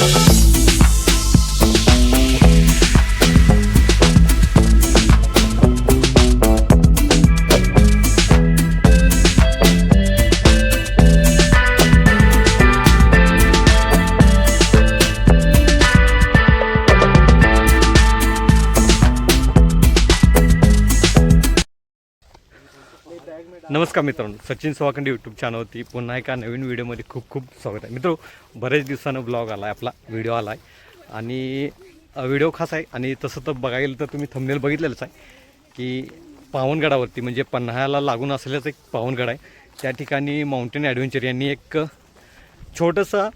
Thank नमस्कार मित्रांनो Sachin सोहाखंडे YouTube चॅनलवरती पुन्हा एका नवीन व्हिडिओमध्ये खूप खूप स्वागत आहे. मित्र बरेच दिवसानं ब्लॉग आला आहे आपला व्हिडिओ आला आहे आणि व्हिडिओ खास आहे. आणि तसं तर बघायला गेलं तर तुम्ही थंबनेल बघितलेलंच आहे की पावनगडावरती म्हणजे पन्हाळ्याला लागून असलेलाच एक पावनगड आहे. त्या ठिकाणी माउंटेन ॲडव्हेंचर यांनी एक छोटंसं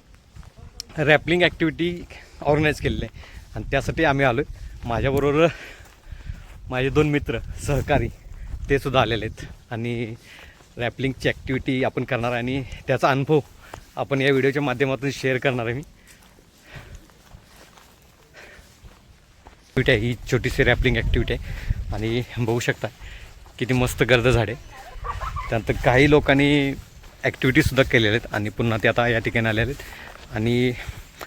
रॅपलिंग ॲक्टिव्हिटी ऑर्गनाईज केलेलं आहे. आणि त्यासाठी आम्ही आलो आहे माझ्याबरोबर माझे दोन मित्र सहकारी ते सुद्धा आलेले आहेत. आणि रॅपलिंगची ॲक्टिव्हिटी आपण करणार आहे आणि त्याचा अनुभव आपण या व्हिडिओच्या माध्यमातून शेअर करणार आहे मी. ॲक्टिव्हिटी आहे ही छोटीशी रॅपलिंग ॲक्टिव्हिटी आहे. आणि बघू शकता किती मस्त गर्द झाडे त्यानंतर काही लोकांनी ॲक्टिव्हिटीसुद्धा केलेल्या आहेत आणि पुन्हा ते आता या ठिकाणी आलेले आहेत. आणि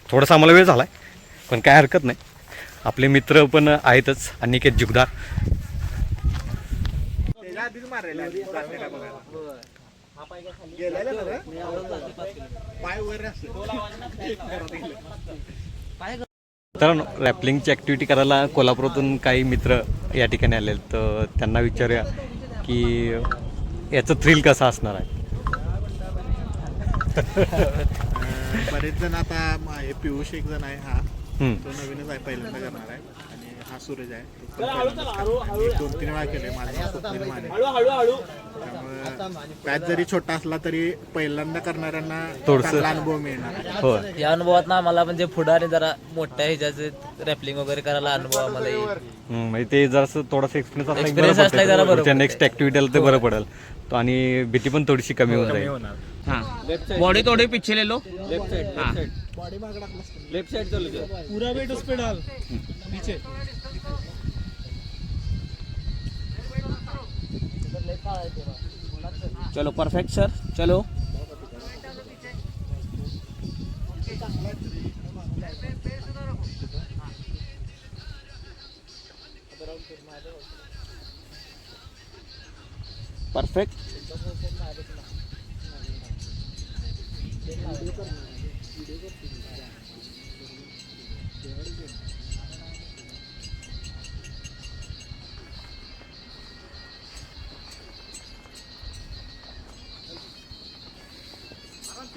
थोडासा आम्हाला वेळ झाला आहे पण काय हरकत नाही. आपले मित्र पण आहेतच अनिकेत जुगदार. मित्रांनो रॅपलिंगची ॲक्टिव्हिटी करायला कोल्हापुरातून काही मित्र या ठिकाणी आले आहेत. तर त्यांना विचारूया की याचं थ्रिल कसं असणार आहे? बरेच जण आता मा- हे पियुष एक जण आहे हा. हम्म. तो नवीनच आहे पहिल्यांदा करणार आहे. हा सूरज आहे. दोन तीन वेळा केले माझं नाव स्वप्नील माने त्यामुळे पॅच जरी छोटा असला तरी पहिल्यांदा करणाऱ्यांना थोडंसं- चांगला अनुभव मिळणार आहे. हो. या अनुभवात ना आम्हाला म्हणजे पुढे आणि जरा मोठ्या ह्याच्याचे रॅपलिंग वगैरे करायला अनुभव आम्हाला येईल. हम्म, म्हणजे ते जरासं थोडासा एक्सपिरियन्स असला की Experience बरं असला की जरा. बरं. नेक्स्ट ॲक्टिव्हिटीला ते बरं पडेल. तो आणि भीती पण थोडीशी कमी होऊन जाईल. हाँ. बॉडी थोड़ी पीछे ले लो लेफ्ट साइड हाँ. लेफ्ट साइड चलो जाओ पूरा वेट उस पे डाल पीछे। चलो परफेक्ट सर चलो। परफेक्ट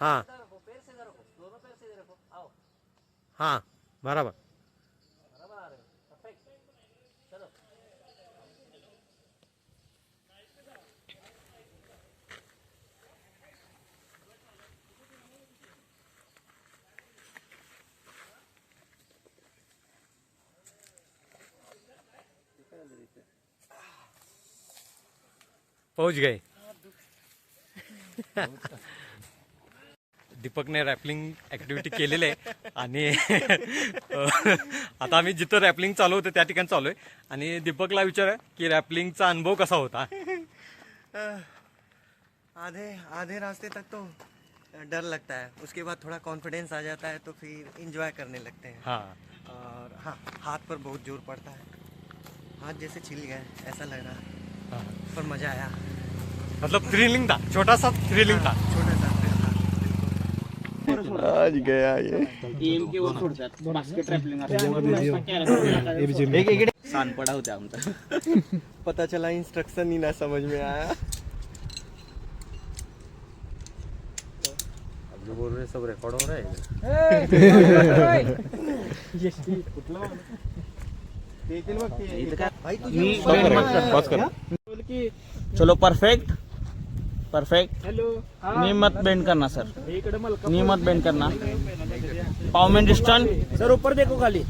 हाँ. हाँ बरोबर. पहुंच गए. दीपकने रॅपलिंग ॲक्टिव्हिटी केलेली आहे. आणि आता आम्ही जिथं रॅपलिंग चालू होतं त्या ठिकाणी चालू आहे. आणि दीपकला विचार की रॅपलिंगचा अनुभव कसा होता? आधे आधे रास्ते तक तो डर लगता है. उसके बाद थोड़ा कॉन्फिडेंस आ जाता है तो फिर इंजॉय करने लगते हैं. हां। और हाँ हाथ पर बहुत जोर पड़ता है. हाथ जैसे छिल गए ऐसा लग रहा हाँ। पर मज़ा आया। मतलब थ्रिलिंग था छोटा सा थ्रिलिंग था। छोटा सा टीम के वो सोडतात बास्केट ट्रॅपलिंग सांडपडा होत्या आमचा पता चला इंस्ट्रक्शन ही ना समझ में आया सब रेकॉर्ड हो रहा है चलो परफेक्ट परफेक्ट नी मत बेंड करना सर नी मत बेंड करना पावमेंट डिस्टन्स सर ऊपर देखो खाली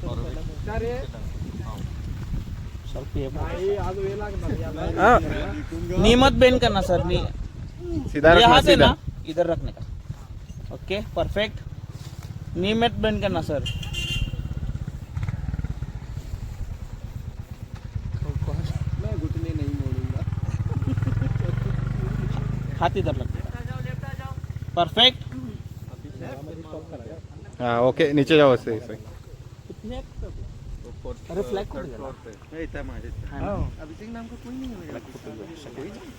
हाँ, नी मत बेंड करना सर नी सीधा ये रखना हाथ है सीधा ना इधर रखने का ओके परफेक्ट नी मत बेंड करना सर हाथ इधर परफेक्ट हाँ ओके नीचे जाओ ऐसे ऐसे अरे फ्लैग को अभिषेक नाम का कोई नहीं है मेरे पास।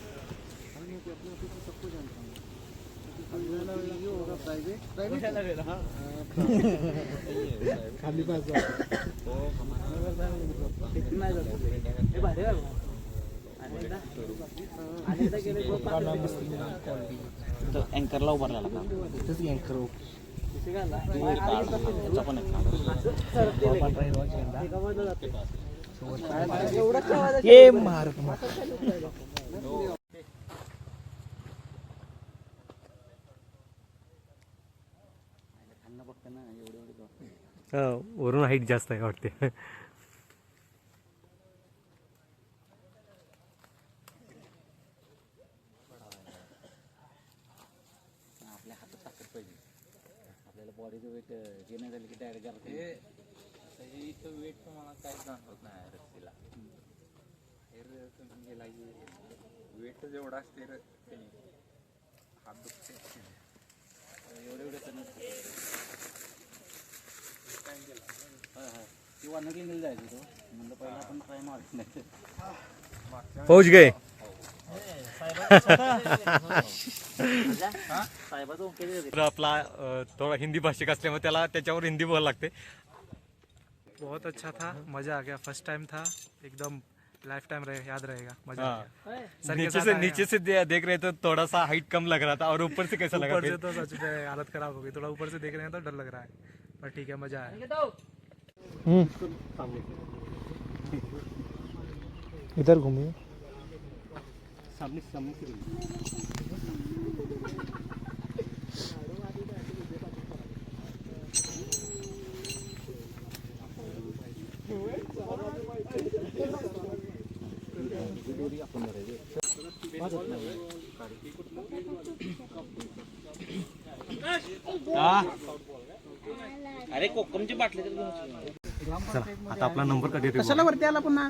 तो अँकरला उभा राहिला का? तिथंच अँकर पण ये मार अं, वरून हाईट जास्त आहे वाटते. वेट तुम्हाला काय जाणवत नाही रस्सीला. वेट जेवढा असते हात दुखते एवढे एवढे ती वानरलिंगला जायचं तो म्हणलं पहिला आपण ट्राय मारत नाही पहुंच गए. तर आपला थोडा हिंदी भाषिक असल्यामुळे त्याला त्याच्यावर हिंदी बोलायला लागते. बहुत अच्छा था मजा आ गया. फर्स्ट टाइम था एकदम लाइफ टाइम रहे याद रहेगा मजा आ सर नीचे से नीचे से दे- देख रहे तो थोड़ा सा हाइट कम लग रहा था और ऊपर से कैसा लगा ऊपर से? तो सच में हालत खराब हो गई थोड़ा ऊपर से देख रहे हैं तो डर लग रहा है पर ठीक है मजा आया। इधर घूमिए। अरे कोकमची बाटली तर घेऊन चला आता आपला नंबर कधी येतो कशाला वरती आला पुन्हा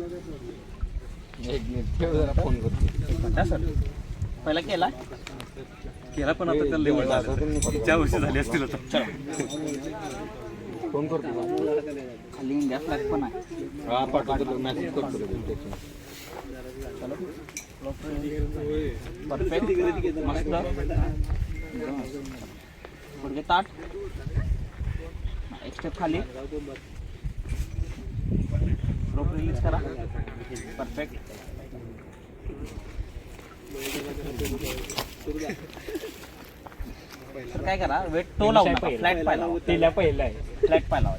पास से बना लो सर पहिला केला? केला पण आता त्याला लेवल चार वर्ष झाली असतील आता. खाली इंडिया फ्लॅग पण आहे. परफेक्ट मस्त. ताट. एक स्टेप खाली. रोप रिलीज करा. परफेक्ट तर काय करा? वेट टो लावू नका. फ्लॅट पाय लावा तिला पहिला आहे. फ्लॅट पाय नको.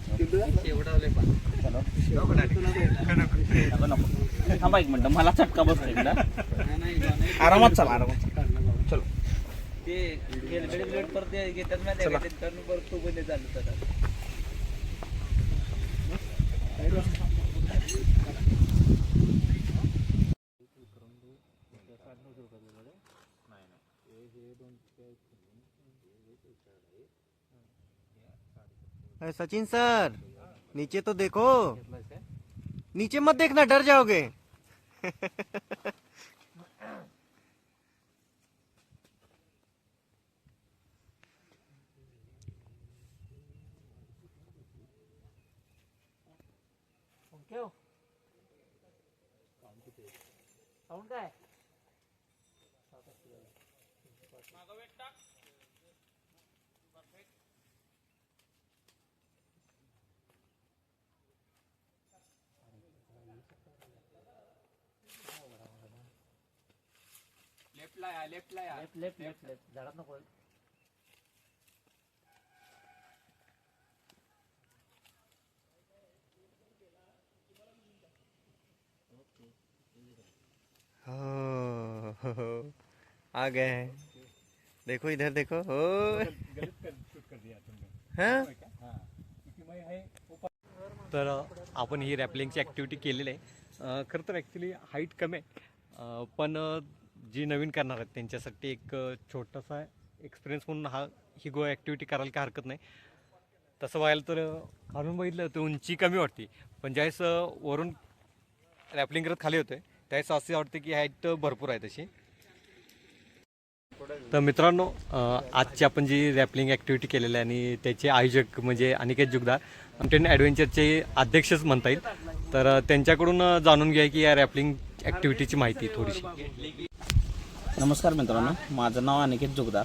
थांबा एक मिनिट. मला चटका बसतो एकदा आरामात चला आरामात चलो. ते परत घेतात माहिती आहे का त्यांच्याकडून परत तो बंद चालू अरे सचिन सर नीचे तो देखो। नीचे मत देखना डर जाओगे। साऊंड काय लेफ्ट लेफ्ट लेफ्ट लेफ्ट झाडात नको हो, हो, हो, आ गए हैं. देखो इधर देखो. हो? हाँ. तर आपण ही रॅपलिंगची ॲक्टिव्हिटी केलेली आहे. खरं तर ॲक्च्युली हाईट कमी आहे. पण जी नवीन करणार आहेत त्यांच्यासाठी एक छोटासा एक्सपिरियन्स म्हणून हा ही गो ॲक्टिव्हिटी करायला काय हरकत नाही. तसं व्हायला तर खालून बघितलं तर उंची कमी वाटते. पण ज्यावेळेस वरून रॅपलिंग करत खाली होते त्यावेळेस असे वाटते की हाईट भरपूर आहे तशी. तर मित्रांनो आजची आपण जी रॅपलिंग ॲक्टिव्हिटी केलेली आहे आणि त्याचे आयोजक म्हणजे अनिकेत जुगदार माउंटेन ॲडव्हेंचरचे अध्यक्षच म्हणता येईल. तर त्यांच्याकडून जाणून घ्या की या रॅपलिंग ॲक्टिव्हिटीची माहिती थोडीशी. नमस्कार मित्रांनो माझं नाव अनिकेत जोगदार.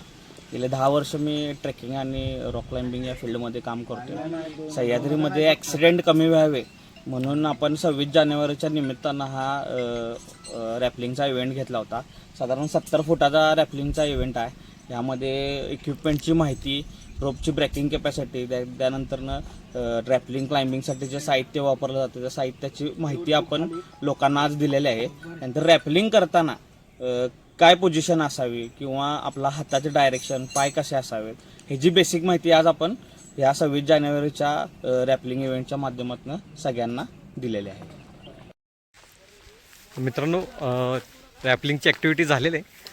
गेले दहा वर्ष मी ट्रेकिंग आणि रॉक क्लाइम्बिंग या फील्डमध्ये काम करतो सह्याद्रीमध्ये ॲक्सिडेंट कमी व्हावे म्हणून आपण सव्वीस जानेवारीच्या निमित्तानं हा रॅपलिंगचा इव्हेंट घेतला होता. साधारण सत्तर फुटाचा रॅपलिंगचा इव्हेंट आहे. यामध्ये इक्विपमेंटची माहिती रोपची ब्रेकिंग कॅपॅसिटी त्या त्यानंतरनं रॅपलिंग क्लाइम्बिंगसाठी जे साहित्य वापरलं जातं त्या साहित्याची माहिती आपण लोकांना आज दिलेली आहे. नंतर रॅपलिंग करताना काय पोझिशन असावी किंवा आपला हाताचे डायरेक्शन पाय कसे असावेत ह्याची बेसिक माहिती आज आपण ह्या सव्वीस जानेवारीच्या रॅपलिंग इव्हेंटच्या माध्यमातून सगळ्यांना दिलेली आहे. मित्रांनो रॅपलिंगची ॲक्टिव्हिटी झालेली आहे.